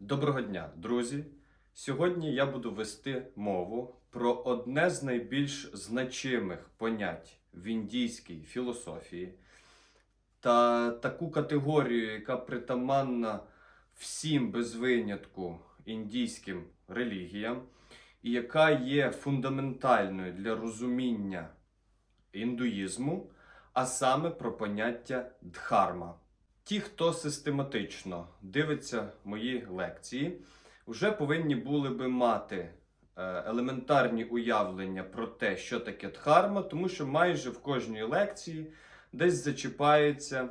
Доброго дня, друзі! Сьогодні я буду вести мову про одне з найбільш значимих понять в індійській філософії та таку категорію, яка притаманна всім без винятку індійським релігіям, і яка є фундаментальною для розуміння індуїзму, а саме про поняття дхарма. Ті, хто систематично дивиться мої лекції, вже повинні були би мати е, елементарні уявлення про те, що таке дхарма, тому що майже в кожній лекції десь зачіпається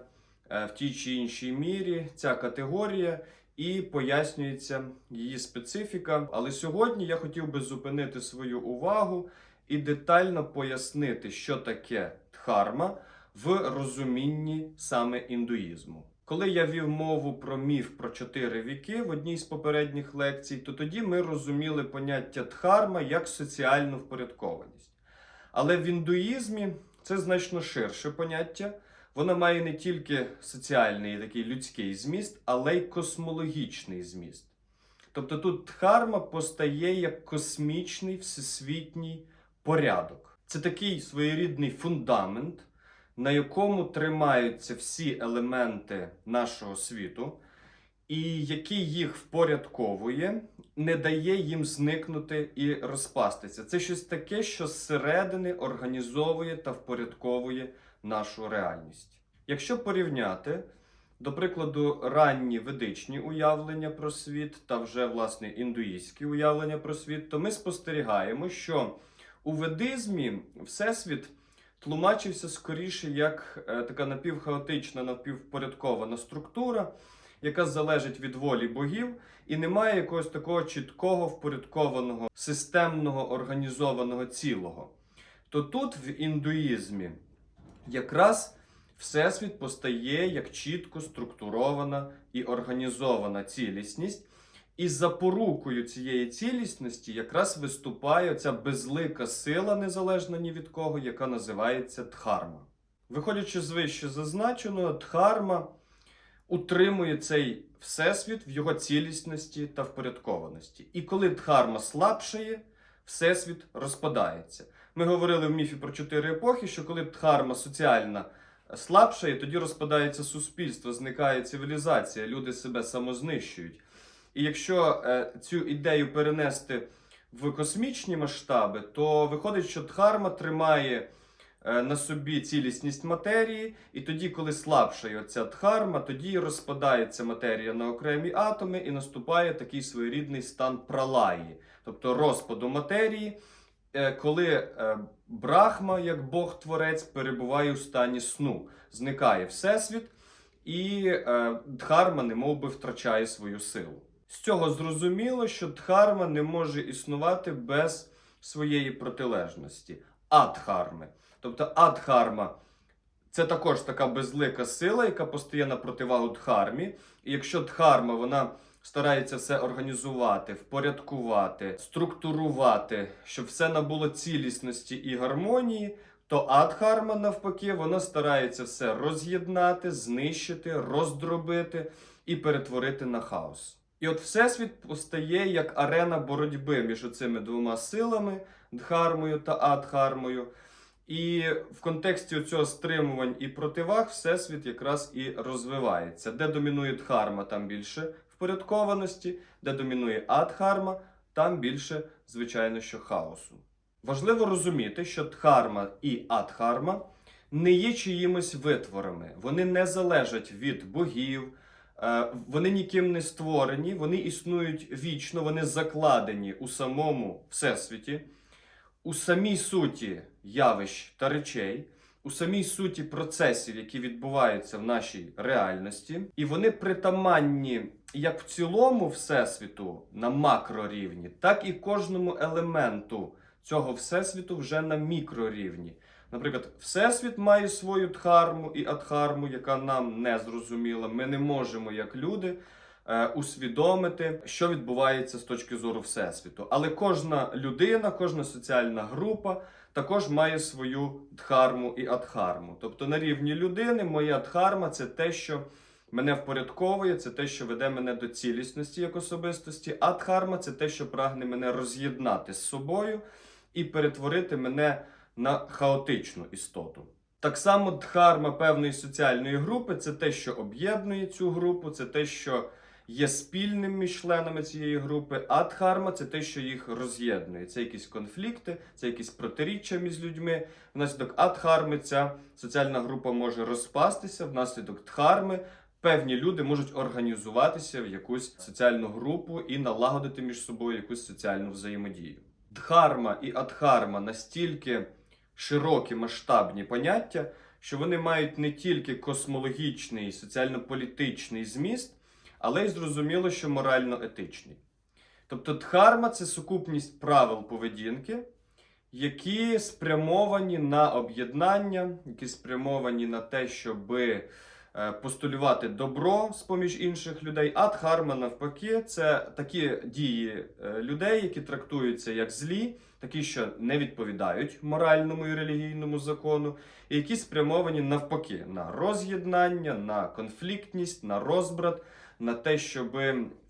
е, в тій чи іншій мірі ця категорія і пояснюється її специфіка. Але сьогодні я хотів би зупинити свою увагу і детально пояснити, що таке дхарма в розумінні саме індуїзму. Коли я вів мову про міф про чотири віки в одній з попередніх лекцій, то тоді ми розуміли поняття дхарма як соціальну впорядкованість. Але в індуїзмі це значно ширше поняття. Воно має не тільки соціальний такий людський зміст, але й космологічний зміст. Тобто тут дхарма постає як космічний всесвітній порядок. Це такий своєрідний фундамент, на якому тримаються всі елементи нашого світу, і який їх впорядковує, не дає їм зникнути і розпастися. Це щось таке, що зсередини організовує та впорядковує нашу реальність. Якщо порівняти, до прикладу, ранні ведичні уявлення про світ та вже власне індуїстські уявлення про світ, то ми спостерігаємо, що у ведизмі всесвіт тлумачився скоріше як е, така напівхаотична, напіввпорядкована структура, яка залежить від волі богів, і немає якогось такого чіткого впорядкованого, системного організованого цілого. То тут в індуїзмі якраз Всесвіт постає як чітко структурована і організована цілісність. І запорукою цієї цілісності якраз виступає ця безлика сила, незалежна ні від кого, яка називається Дхарма. Виходячи з вище зазначеного, Дхарма утримує цей всесвіт в його цілісності та впорядкованості. І коли Дхарма слабшає, всесвіт розпадається. Ми говорили в міфі про чотири епохи, що коли Дхарма соціальна слабшає, тоді розпадається суспільство, зникає цивілізація, люди себе самознищують. І якщо е, цю ідею перенести в космічні масштаби, то виходить, що Дхарма тримає е, на собі цілісність матерії, і тоді, коли слабшає оця Дхарма, тоді розпадається матерія на окремі атоми і наступає такий своєрідний стан пралаї, тобто розпаду матерії, е, коли Брахма, як Бог-творець, перебуває у стані сну, зникає Всесвіт, і Дхарма немов би втрачає свою силу. З цього зрозуміло, що дхарма не може існувати без своєї протилежності адхарми. Тобто адхарма це також така безлика сила, яка постає на противагу дхармі. І якщо дхарма вона старається все організувати, впорядкувати, структурувати, щоб все набуло цілісності і гармонії, то адхарма, навпаки, вона старається все роз'єднати, знищити, роздробити і перетворити на хаос. І от Всесвіт постає як арена боротьби між цими двома силами дхармою та адхармою. І в контексті цього стримувань і противаг Всесвіт якраз і розвивається. Де домінує дхарма, там більше впорядкованості, де домінує адхарма, там більше, звичайно, що хаосу. Важливо розуміти, що дхарма і адхарма не є чиїмось витворами, вони не залежать від богів. Е, Вони ніким не створені, вони існують вічно, вони закладені у самому всесвіті, у самій суті явищ та речей, у самій суті процесів, які відбуваються в нашій реальності, і вони притаманні як в цілому всесвіту на макрорівні, так і кожному елементу цього всесвіту вже на мікрорівні. Наприклад, Всесвіт має свою дхарму і адхарму, яка нам не зрозуміла. Ми не можемо, як люди, е, усвідомити, що відбувається з точки зору Всесвіту. Але кожна людина, кожна соціальна група також має свою дхарму і адхарму. Тобто на рівні людини моя дхарма це те, що мене впорядковує, це те, що веде мене до цілісності як особистості, а дхарма це те, що прагне мене роз'єднати з собою і перетворити мене на хаотичну істоту. Так само дхарма певної соціальної групи це те, що об'єднує цю групу, це те, що є спільним між членами цієї групи, а дхарма це те, що їх роз'єднує. Це якісь конфлікти, це якісь протиріччя між людьми. Внаслідок адхарми ця соціальна група може розпастися, внаслідок дхарми певні люди можуть організуватися в якусь соціальну групу і налагодити між собою якусь соціальну взаємодію. Дхарма і адхарма настільки широкі масштабні поняття, що вони мають не тільки космологічний, соціально-політичний зміст, але й зрозуміло, що морально-етичний. Тобто дхарма це сукупність правил поведінки, які спрямовані на об'єднання, які спрямовані на те, щоби постулювати добро з поміж інших людей. А дхарма, навпаки, це такі дії е, людей, які трактуються як злі, такі, що не відповідають моральному і релігійному закону, і які спрямовані навпаки на роз'єднання, на конфліктність, на розбрат, на те, щоб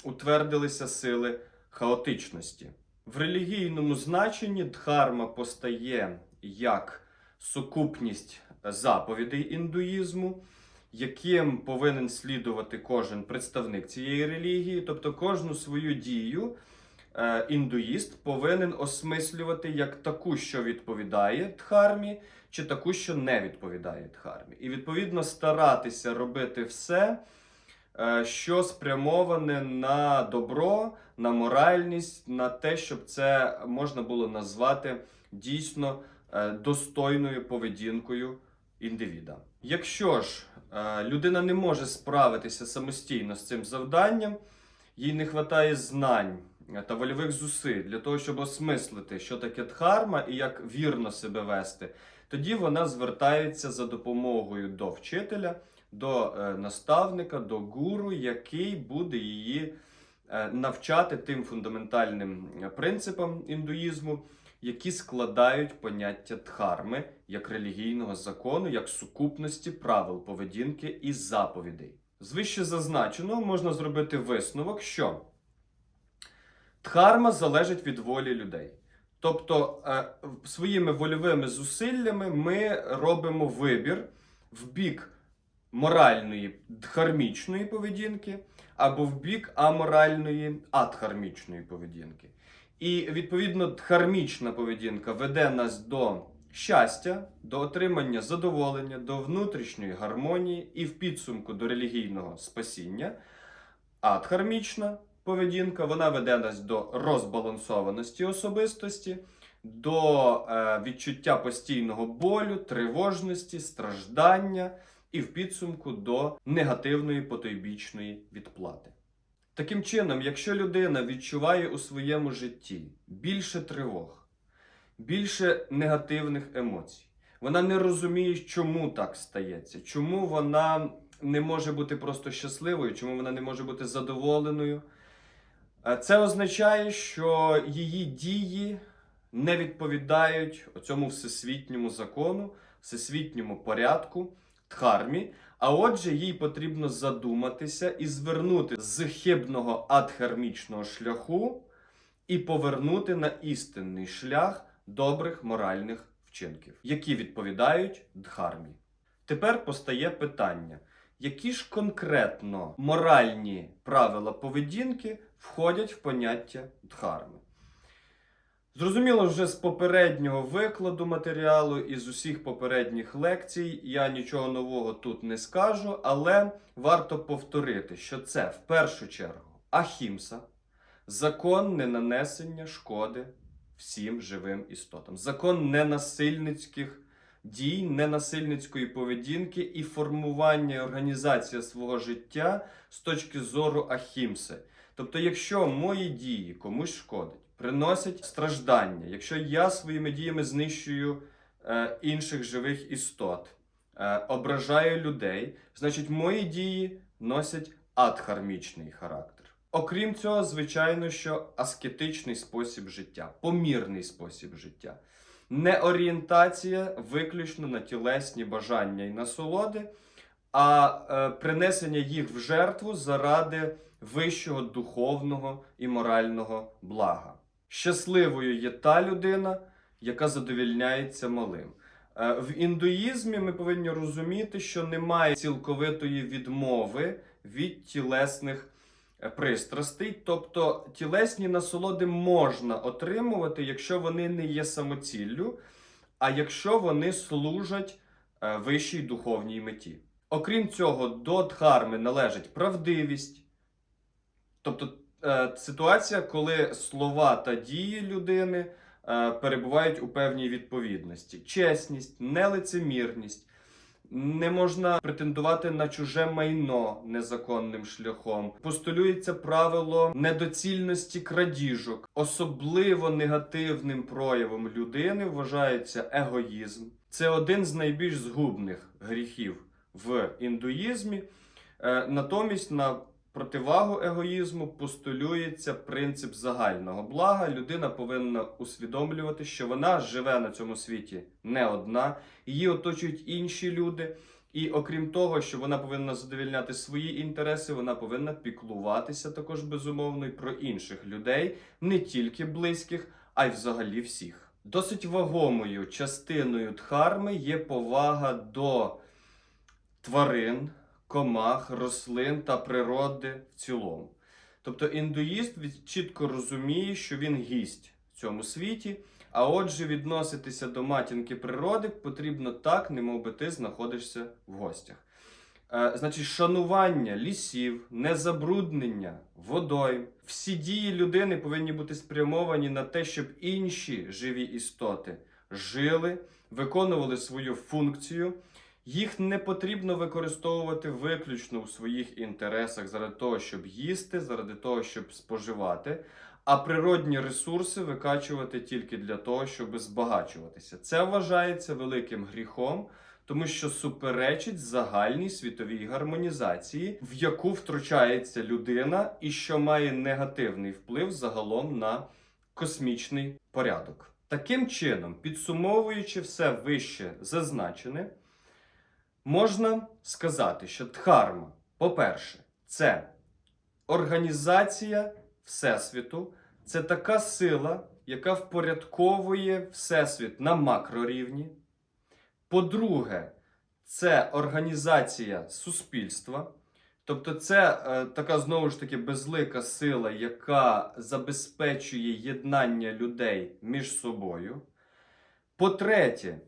утвердилися сили хаотичності. В релігійному значенні дхарма постає як сукупність заповідей індуїзму, яким повинен слідувати кожен представник цієї релігії, тобто кожну свою дію е, індуїст повинен осмислювати як таку, що відповідає дхармі, чи таку, що не відповідає дхармі. І відповідно старатися робити все, е, що спрямоване на добро, на моральність, на те, щоб це можна було назвати дійсно е, достойною поведінкою індивіда. Якщо ж е, людина не може справитися самостійно з цим завданням, їй не вистачає знань е, та вольових зусиль для того, щоб осмислити, що таке дхарма і як вірно себе вести, тоді вона звертається за допомогою до вчителя, до е, наставника, до гуру, який буде її навчати тим фундаментальним принципам індуїзму, які складають поняття дхарми як релігійного закону, як сукупності правил поведінки і заповідей. З вище зазначеного можна зробити висновок, що дхарма залежить від волі людей. Тобто е, своїми вольовими зусиллями ми робимо вибір в бік моральної дхармічної поведінки або в бік аморальної адхармічної поведінки. І відповідно дхармічна поведінка веде нас до щастя, до отримання задоволення, до внутрішньої гармонії і в підсумку до релігійного спасіння. А дхармічна поведінка вона веде нас до розбалансованості особистості, до е, відчуття постійного болю, тривожності, страждання і в підсумку до негативної потойбічної відплати. Таким чином, якщо людина відчуває у своєму житті більше тривог, більше негативних емоцій, вона не розуміє, чому так стається, чому вона не може бути просто щасливою, чому вона не може бути задоволеною. Е, Це означає, що її дії не відповідають цьому всесвітньому закону, всесвітньому порядку, дхармі. А отже, їй потрібно задуматися і звернути з хибного адхармічного шляху і повернути на істинний шлях добрих моральних вчинків, які відповідають дхармі. Тепер постає питання: які ж конкретно моральні правила поведінки входять в поняття дхарми? Зрозуміло, вже з попереднього викладу матеріалу і з усіх попередніх лекцій я нічого нового тут не скажу, але варто повторити, що це в першу чергу ахімса, закон ненанесення шкоди всім живим істотам, закон ненасильницьких дій, ненасильницької поведінки і формування і організація свого життя з точки зору ахімси. Тобто, якщо мої дії комусь шкодять, приносять страждання, якщо я своїми діями знищую е, інших живих істот, е, ображаю людей, значить мої дії носять адхармічний характер. Окрім цього, звичайно, що аскетичний спосіб життя, помірний спосіб життя, не орієнтація виключно на тілесні бажання і насолоди, а е, принесення їх в жертву заради вищого духовного і морального блага. Щасливою є та людина, яка задовільняється малим. Е, В індуїзмі ми повинні розуміти, що немає цілковитої відмови від тілесних е, пристрастей, тобто тілесні насолоди можна отримувати, якщо вони не є самоціллю, а якщо вони служать е, вищій духовній меті. Окрім цього, до дхарми належить правдивість, тобто ситуація, коли слова та дії людини е, перебувають у певній відповідності. Чесність, нелицемірність. Не можна претендувати на чуже майно незаконним шляхом. Постулюється правило недоцільності крадіжок. Особливо негативним проявом людини вважається егоїзм. Це один з найбільш згубних гріхів в індуїзмі. Е, Натомість на противагу егоїзму постулюється принцип загального блага. Людина повинна усвідомлювати, що вона живе на цьому світі не одна, її оточують інші люди. І окрім того, що вона повинна задовільняти свої інтереси, вона повинна піклуватися також безумовно і про інших людей, не тільки близьких, а й взагалі всіх. Досить вагомою частиною дхарми є повага до тварин, комах, рослин та природи в цілому. Тобто індуїст чітко розуміє, що він гість в цьому світі, а отже, відноситися до матінки природи потрібно так, немов ти знаходишся в гостях. Е, значить, шанування лісів, незабруднення водойм. Всі дії людини повинні бути спрямовані на те, щоб інші живі істоти жили, виконували свою функцію. Їх не потрібно використовувати виключно у своїх інтересах заради того, щоб їсти, заради того, щоб споживати, а природні ресурси викачувати тільки для того, щоб збагачуватися. Це вважається великим гріхом, тому що суперечить загальній світовій гармонізації, в яку втручається людина, і що має негативний вплив загалом на космічний порядок. Таким чином, підсумовуючи все вище зазначене, можна сказати, що дхарма, по-перше, це організація Всесвіту, це така сила, яка впорядковує Всесвіт на макрорівні. По-друге, це організація суспільства. Тобто, це е, така знову ж таки безлика сила, яка забезпечує єднання людей між собою. По-третє,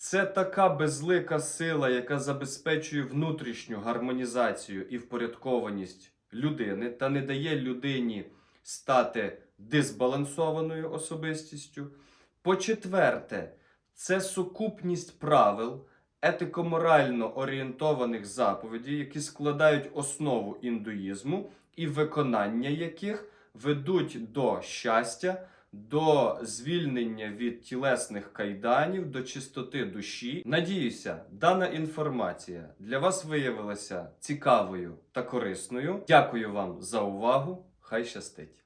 це така безлика сила, яка забезпечує внутрішню гармонізацію і впорядкованість людини та не дає людині стати дисбалансованою особистістю. По-четверте, це сукупність правил, етико-морально орієнтованих заповідей, які складають основу індуїзму, і виконання яких ведуть до щастя, до звільнення від тілесних кайданів, до чистоти душі. Надіюся, дана інформація для вас виявилася цікавою та корисною. Дякую вам за увагу. Хай щастить!